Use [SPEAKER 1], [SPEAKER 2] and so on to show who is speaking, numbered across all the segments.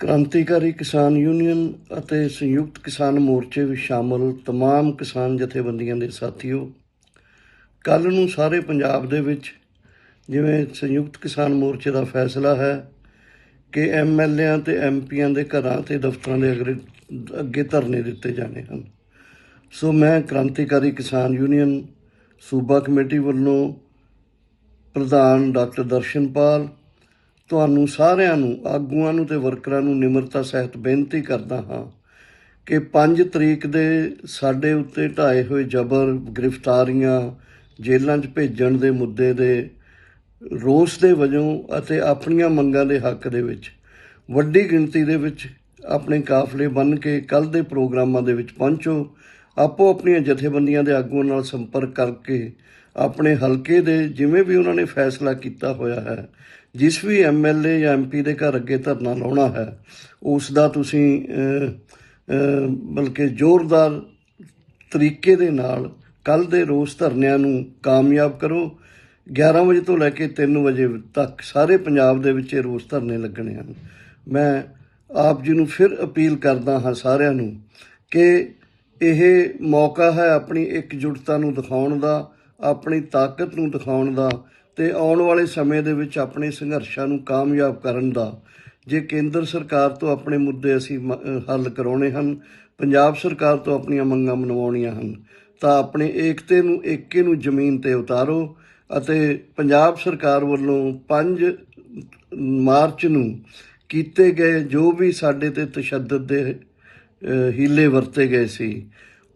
[SPEAKER 1] ਕ੍ਰਾਂਤੀਕਾਰੀ ਕਿਸਾਨ ਯੂਨੀਅਨ ਅਤੇ ਸੰਯੁਕਤ ਕਿਸਾਨ ਮੋਰਚੇ ਵਿੱਚ ਸ਼ਾਮਲ तमाम ਕਿਸਾਨ ਜਥੇਬੰਦੀਆਂ ਦੇ ਸਾਥੀਓ ਕੱਲ ਨੂੰ ਸਾਰੇ ਪੰਜਾਬ ਦੇ ਵਿੱਚ ਜਿਵੇਂ ਸੰਯੁਕਤ ਕਿਸਾਨ ਮੋਰਚੇ ਦਾ ਫੈਸਲਾ ਹੈ ਕਿ ਐਮਐਲਏਆਂ ਤੇ ਐਮਪੀਆਂ ਦੇ ਘਰਾਂ ਤੇ ਦਫ਼ਤਰਾਂ ਦੇ ਅਗਰੇ ਅੱਗੇ ਧਰਨੇ ਦਿੱਤੇ ਜਾਣੇ ਹਨ ਸੋ ਮੈਂ ਕ੍ਰਾਂਤੀਕਾਰੀ ਕਿਸਾਨ ਯੂਨੀਅਨ ਸੂਬਾ ਕਮੇਟੀ ਵੱਲੋਂ ਪ੍ਰਧਾਨ ਡਾਕਟਰ ਦਰਸ਼ਨਪਾਲ ਤੁਹਾਨੂੰ ਸਾਰਿਆਂ ਨੂੰ, ਆਗੂਆਂ ਨੂੰ ਤੇ ਵਰਕਰਾਂ ਨੂੰ ਨਿਮਰਤਾ ਸਹਿਤ ਬੇਨਤੀ ਕਰਦਾ ਹਾਂ ਕਿ 5 ਤਰੀਕ ਦੇ ਸਾਡੇ ਉੱਤੇ ਢਾਏ ਹੋਏ ਜ਼ਬਰ ਗ੍ਰਿਫਤਾਰੀਆਂ ਜੇਲ੍ਹਾਂ 'ਚ ਭੇਜਣ ਦੇ ਮੁੱਦੇ ਦੇ ਰੋਸ ਦੇ ਵਜੋਂ ਅਤੇ ਆਪਣੀਆਂ ਮੰਗਾਂ ਦੇ ਹੱਕ ਦੇ ਵਿੱਚ, ਵੱਡੀ ਗਿਣਤੀ ਦੇ ਵਿੱਚ ਆਪਣੇ ਕਾਫਲੇ ਬੰਨ ਕੇ ਕੱਲ ਦੇ ਪ੍ਰੋਗਰਾਮਾਂ ਦੇ ਵਿੱਚ ਪਹੁੰਚੋ। ਆਪੋ ਆਪਣੀਆਂ ਜਥੇਬੰਦੀਆਂ ਦੇ ਆਗੂਆਂ ਨਾਲ ਸੰਪਰਕ ਕਰਕੇ ਆਪਣੇ ਹਲਕੇ ਦੇ ਜਿਵੇਂ ਵੀ ਉਹਨਾਂ ਨੇ ਫੈਸਲਾ ਕੀਤਾ ਹੋਇਆ ਹੈ, ਜਿਸ ਵੀ ਐਮਐਲਏ ਜਾਂ ਐਮਪੀ ਦੇ ਘਰ ਅੱਗੇ ਧਰਨਾ ਲਾਉਣਾ ਹੈ, ਉਸ ਦਾ ਤੁਸੀਂ ਬਲਕਿ ਜ਼ੋਰਦਾਰ ਤਰੀਕੇ ਦੇ ਨਾਲ ਕੱਲ ਦੇ ਰੋਸ ਧਰਨਿਆਂ ਨੂੰ ਕਾਮਯਾਬ ਕਰੋ। 11 ਵਜੇ ਤੋਂ ਲੈ ਕੇ 3 ਵਜੇ ਤੱਕ ਸਾਰੇ ਪੰਜਾਬ ਦੇ ਵਿੱਚ ਇਹ ਰੋਸ ਧਰਨੇ ਲੱਗਣੇ ਹਨ। ਮੈਂ ਆਪ ਜੀ ਨੂੰ ਫਿਰ ਅਪੀਲ ਕਰਦਾ ਹਾਂ ਸਾਰਿਆਂ ਨੂੰ ਕਿ ਇਹ ਮੌਕਾ ਹੈ ਆਪਣੀ ਇਕਜੁੱਟਤਾ ਨੂੰ ਦਿਖਾਉਣ ਦਾ, ਆਪਣੀ ਤਾਕਤ ਨੂੰ ਦਿਖਾਉਣ ਦਾ ਤੇ ਆਉਣ ਵਾਲੇ ਸਮੇਂ ਦੇ ਵਿੱਚ ਆਪਣੇ ਸੰਘਰਸ਼ਾਂ ਨੂੰ ਕਾਮਯਾਬ ਕਰਨ ਦਾ। ਜੇ ਕੇਂਦਰ ਸਰਕਾਰ ਤੋਂ ਆਪਣੇ ਮੁੱਦੇ ਅਸੀਂ ਮ- ਹੱਲ ਕਰਾਉਣੇ ਹਨ, ਪੰਜਾਬ ਸਰਕਾਰ ਤੋਂ ਆਪਣੀਆਂ ਮੰਗਾਂ ਮਨਵਾਉਣੀਆਂ ਹਨ, ਤਾਂ ਆਪਣੇ ਏਕਤੇ ਨੂੰ, ਏਕੇ ਨੂੰ ਜ਼ਮੀਨ ਤੇ ਉਤਾਰੋ ਅਤੇ ਪੰਜਾਬ ਸਰਕਾਰ ਵੱਲੋਂ 5 ਮਾਰਚ ਨੂੰ ਕੀਤੇ ਗਏ ਜੋ ਵੀ ਸਾਡੇ ਤੇ ਤਸ਼ੱਦਦ ਦੇ ਹੀਲੇ ਵਰਤੇ ਗਏ ਸੀ।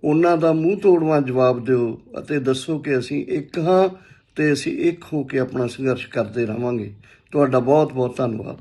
[SPEAKER 1] ਉਹਨਾਂ ਦਾ ਮੂੰਹ ਤੋੜਵਾਂ ਜਵਾਬ ਦਿਓ ਅਤੇ ਦੱਸੋ ਕਿ ਅਸੀਂ ਇੱਕ ਹਾਂ ਤੇ ਅਸੀਂ ਇੱਕ ਹੋ ਕੇ ਆਪਣਾ ਸੰਘਰਸ਼ ਕਰਦੇ ਰਹਾਂਗੇ। ਤੁਹਾਡਾ ਬਹੁਤ ਬਹੁਤ ਧੰਨਵਾਦ।